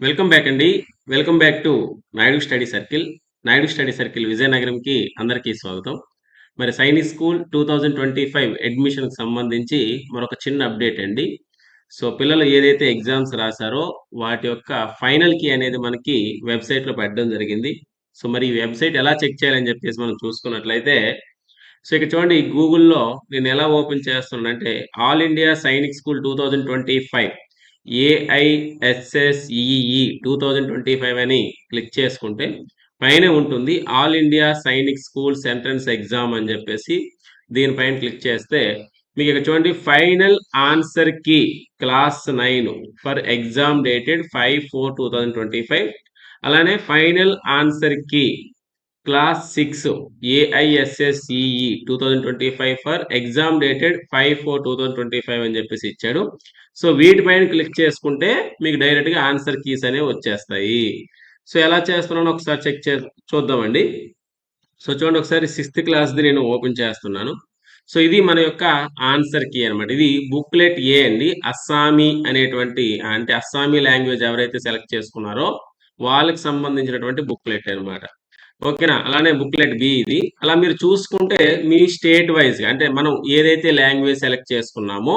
Welcome back అండి. Welcome back to Naidu study circle. Naidu study circle విజయనగరంకి అందరికీ స్వాగతం. మరి Sainik school two thousand twenty five అడ్మిషన్కి సంబంధించి మరొక చిన్న అప్డేట్ అండి. సో పిల్లలు ఏదైతే ఎగ్జామ్స్ రాశారో వాటి యొక్క ఫైనల్ కీ అనేది మనకి వెబ్సైట్లో పెట్టడం జరిగింది. సో మరి ఈ వెబ్సైట్ ఎలా చెక్ చేయాలని చెప్పేసి మనం చూసుకున్నట్లయితే సో ఇక్కడ చూడండి గూగుల్లో నేను ఎలా ఓపెన్ చేస్తున్నానంటే all India Sainik school two thousand twenty five AISSEE two thousand twenty five అని క్లిక్ చేసుకుంటే పైన ఉంటుంది all India Sainik schools entrance exam అని చెప్పేసి దీనిపైన క్లిక్ చేస్తే మీకు ఇక్కడ చూడండి final ఆన్సర్కి class nine for exam dated five four two thousand twenty five అలానే final ఆన్సర్కి class six AISSEE two thousand twenty five for exam dated five four two thousand twenty five అని చెప్పేసి ఇచ్చాడు. సో వీటిపైన click చేసుకుంటే మీకు డైరెక్ట్గా answer keys అనేవి వచ్చేస్తాయి. సో ఎలా చేస్తున్నానో ఒకసారి చెక్ చే చూద్దామండి. సో చూడండి ఒకసారి సిక్స్త్ క్లాస్ది నేను ఓపెన్ చేస్తున్నాను. సో ఇది మన యొక్క ఆన్సర్ కీ అనమాట ఇది బుక్లెట్ ఏ అండి. అస్సామీ అనేటువంటి అంటే అస్సామీ లాంగ్వేజ్ ఎవరైతే సెలెక్ట్ చేసుకున్నారో వాళ్ళకి సంబంధించినటువంటి బుక్లెట్ అనమాట ఓకేనా? అలానే బుక్లెట్ బి ఇది. అలా మీరు చూసుకుంటే మీ స్టేట్ వైజ్ అంటే మనం ఏదైతే లాంగ్వేజ్ సెలెక్ట్ చేసుకున్నామో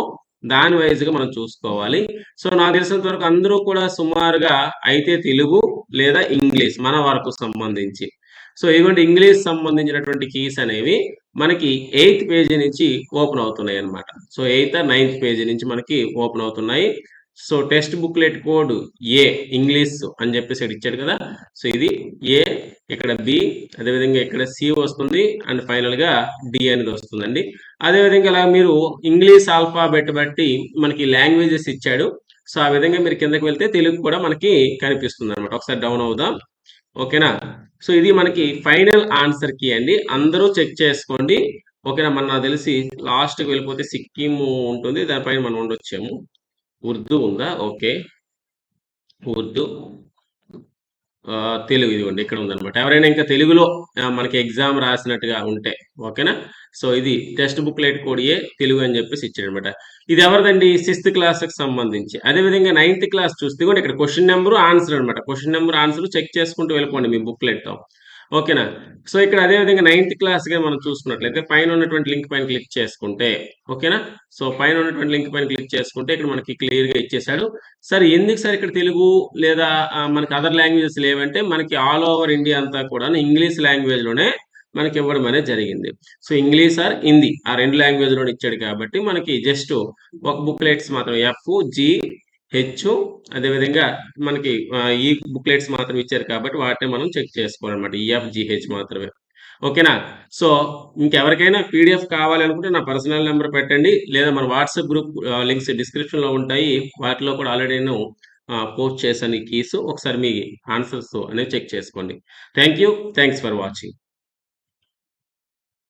దాని వైజ్గా మనం చూసుకోవాలి. సో నాకు తెలిసినంత వరకు అందరూ కూడా సుమారుగా అయితే తెలుగు లేదా ఇంగ్లీష్ మన వరకు సంబంధించి. సో ఇటువంటి ఇంగ్లీష్ సంబంధించినటువంటి కీస్ అనేవి మనకి ఎయిత్ పేజీ నుంచి ఓపెన్ అవుతున్నాయి అనమాట సో ఎయిత్ నైన్త్ పేజీ నుంచి మనకి ఓపెన్ అవుతున్నాయి. So text booklet code A English అని చెప్పేసి ఇచ్చాడు కదా. సో ఇది ఏ ఇక్కడ బి అదేవిధంగా ఇక్కడ సి వస్తుంది అండ్ ఫైనల్గా డి అనేది వస్తుందండి. అదేవిధంగా ఇలా మీరు ఇంగ్లీష్ ఆల్ఫాబెట్ బట్టి మనకి లాంగ్వేజెస్ ఇచ్చాడు. సో ఆ విధంగా మీరు కిందకి వెళ్తే తెలుగు కూడా మనకి కనిపిస్తుంది అనమాట ఒకసారి డౌన్ అవుదాం. ఓకేనా? సో ఇది మనకి ఫైనల్ ఆన్సర్కి అండి. అందరూ చెక్ చేసుకోండి. ఓకేనా? మన నాకు తెలిసి లాస్ట్కి వెళ్ళిపోతే సిక్కిం ఉంటుంది. దానిపైన మనం ఉండొచ్చాము. ఉర్దూ ఉందా? ఓకే ఉర్దూ. తెలుగు ఇదిగోండి ఇక్కడ ఉందనమాట ఎవరైనా ఇంకా తెలుగులో మనకి ఎగ్జామ్ రాసినట్టుగా ఉంటే ఓకేనా? సో ఇది text booklet code A Telugu అని చెప్పేసి ఇచ్చాడు అనమాట ఇది ఎవరిదండి? సిక్స్త్ క్లాస్కి సంబంధించి. అదేవిధంగా నైన్త్ క్లాస్ చూస్తే కూడా ఇక్కడ క్వశ్చన్ నెంబర్ ఆన్సర్ అనమాట క్వశ్చన్ నెంబర్ ఆన్సర్ చెక్ చేసుకుంటూ వెళ్ళిపోండి మీ బుక్లెట్తో ఓకేనా? సో ఇక్కడ అదేవిధంగా నైన్త్ క్లాస్గా మనం చూసుకున్నట్లయితే పైన ఉన్నటువంటి లింక్ పైన క్లిక్ చేసుకుంటే ఓకేనా? సో పైన ఉన్నటువంటి లింక్ పైన క్లిక్ చేసుకుంటే ఇక్కడ మనకి క్లియర్గా ఇచ్చేసాడు సార్ ఎందుకు సార్ ఇక్కడ తెలుగు లేదా మనకి అదర్ లాంగ్వేజెస్ లేవంటే మనకి ఆల్ ఓవర్ ఇండియా అంతా కూడా ఇంగ్లీష్ లాంగ్వేజ్లోనే మనకి ఇవ్వడం అనేది జరిగింది. సో ఇంగ్లీష్ ఆర్ హిందీ ఆ రెండు లాంగ్వేజ్లో ఇచ్చాడు కాబట్టి మనకి జస్ట్ ఒక బుక్లెట్స్ మాత్రం ఎఫ్ జి హెచ్ అదేవిధంగా మనకి ఈ బుక్లెట్స్ మాత్రం ఇచ్చారు కాబట్టి వాటిని మనం చెక్ చేసుకోవాలన్నమాట. ఈఎఫ్జిహెచ్ మాత్రమే. ఓకేనా? సో ఇంకెవరికైనా పీడిఎఫ్ కావాలనుకుంటే నా పర్సనల్ నెంబర్ పెట్టండి. లేదా మన వాట్సాప్ గ్రూప్ లింక్స్ డిస్క్రిప్షన్లో ఉంటాయి. వాటిలో కూడా ఆల్రెడీ నేను పోస్ట్ చేశాను ఈ కీస్. ఒకసారి మీ ఆన్సర్స్ అనేది చెక్ చేసుకోండి. Thank you. Thanks for watching.